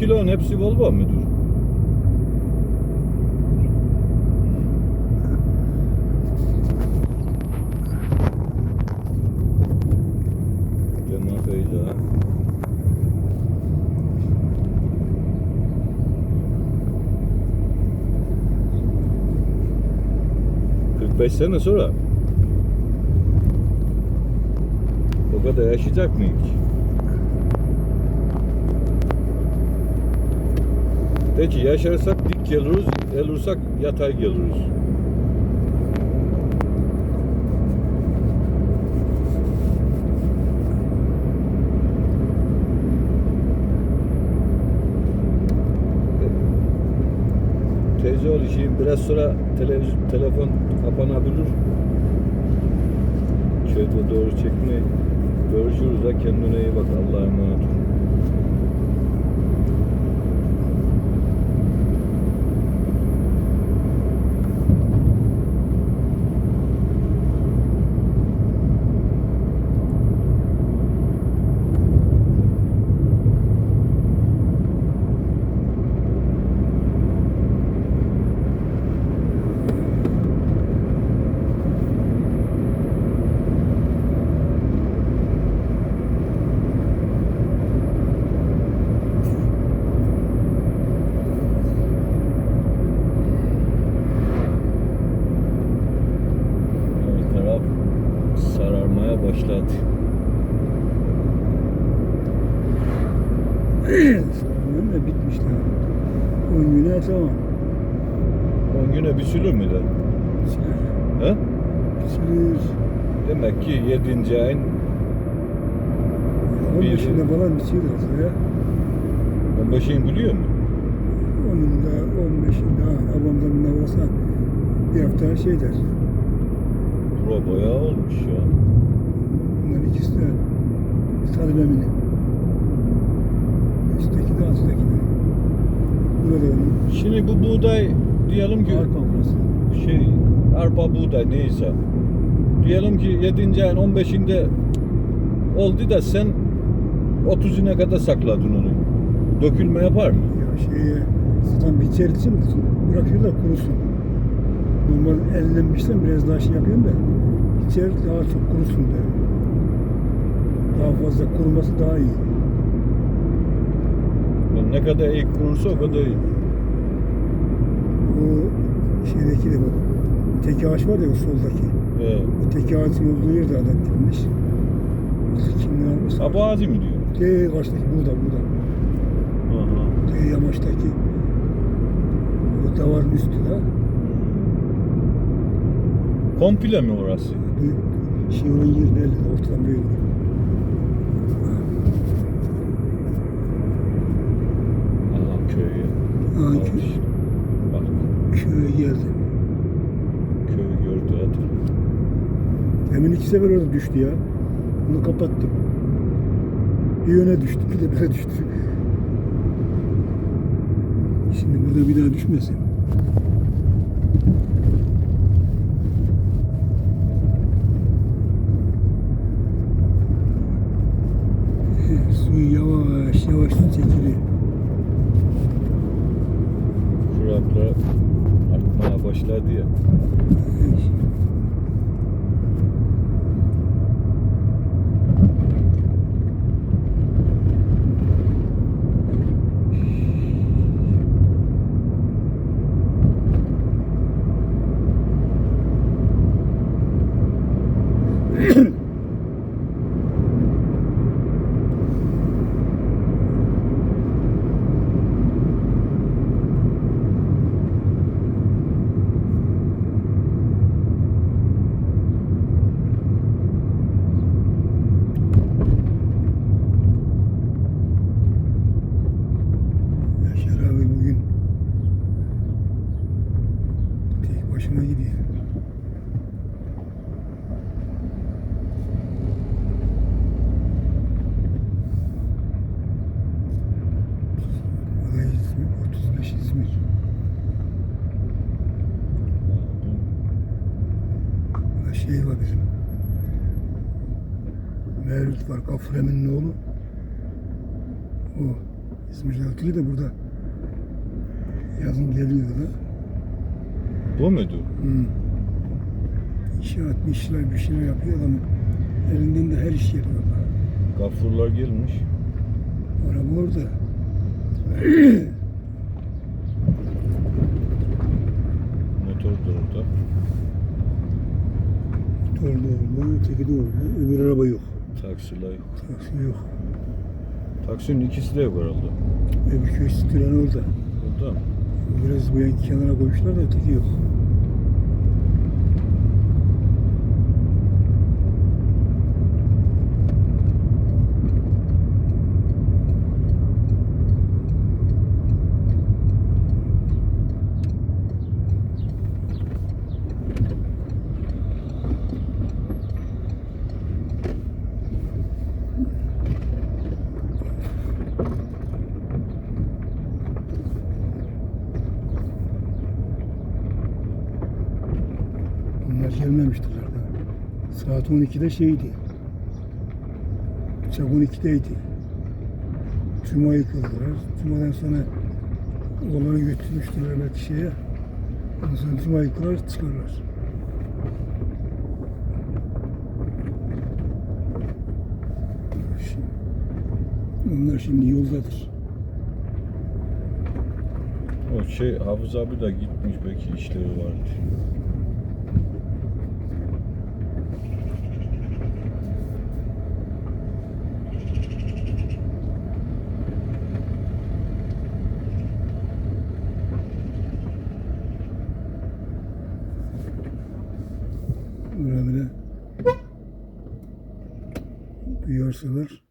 kilo'nun hepsi Volvo mudur? Cemal Beyza. ...45 sene sonra... ...o kadar yaşayacak mıyız? Peki yaşarsak dik geliriz, gelirsak yatay geliriz. Teyze oğlu şimdi biraz sonra televizyon, telefon kapanabilir. Şöyle doğru çekme. Görüşürüz ha kendine iyi bak Allah'a emanet ol. Sorunun da bitmişler. 10 güne tamam. 10 güne bir sülü mü de? He? Demek ki 7. ayın Bir- beşinde falan aslında ya. 15'ini biliyor mu? Onun da 15'inde ha, babamdan ne olsa bir hafta şey der. Bura bayağı olmuş ya. Bunların ikisi de sarı lemini. Üstteki de alttaki de. Burada onun Şimdi bu buğday diyelim ki arpa burası. şey arpa buğday neyse. Diyelim ki 7. ayın 15'inde oldu da sen 30'una kadar sakladın onu. Dökülme yapar mı? Ya şeye zaten biçer için bırakıyorlar kurusun. Normal ellenmişten biraz daha şey yapıyorum da biçer daha çok kurusun der. Daha fazla kuruması daha iyi. Yani ne kadar iyi kurursa o kadar iyi. O şeydeki de bu tek ağaç var ya o soldaki. He. O tek ağacın olduğu yerde adam dikmiş. Kimler almış? Abazi mi diyor? T karşıdaki burada burada. Aha. T yamaçtaki. O davarın üstü de. Komple mi orası? Bu şey olan yer belli. Ortadan böyle. Aha köye. Ha, Al kö- işte. Bak köye geldi. köyü gördü hadi. Hemen iki sefer orada düştü ya. Bunu kapattım. Bir yöne düştü, bir de böyle düştü. Şimdi burada bir daha düşmesin. Suyu yavaş yavaş çekiliyor. Kuraklar başladı ya. Şey var bizim. Mevlüt var, Gafur Emin'in oğlu. O İzmir Altili de burada yazın geliyor da. Bu muydu? Hmm. İnşaat, bir işler, bir şeyler yapıyor adam. Elinden de her iş geliyor. Gafurlar gelmiş. Araba orada. Motor da orada. Orada öteki de orada. Öbür araba yok. Taksiler yok. Taksi yok. Taksinin ikisi de yok herhalde. Öbür köy tren orada. Orada mı? Biraz bu yan kenara koymuşlar da öteki yok. Daha. Saat 12'de şeydi. Uçak 12'deydi. Cuma'yı kıldılar. Cuma'dan sonra oğlanı götürmüştüler belki şeye. Ondan sonra Cuma'yı kılar çıkarlar. Şimdi, onlar şimdi yoldadır. O şey Hafız abi de gitmiş belki işleri vardı. Böyle duyarsalar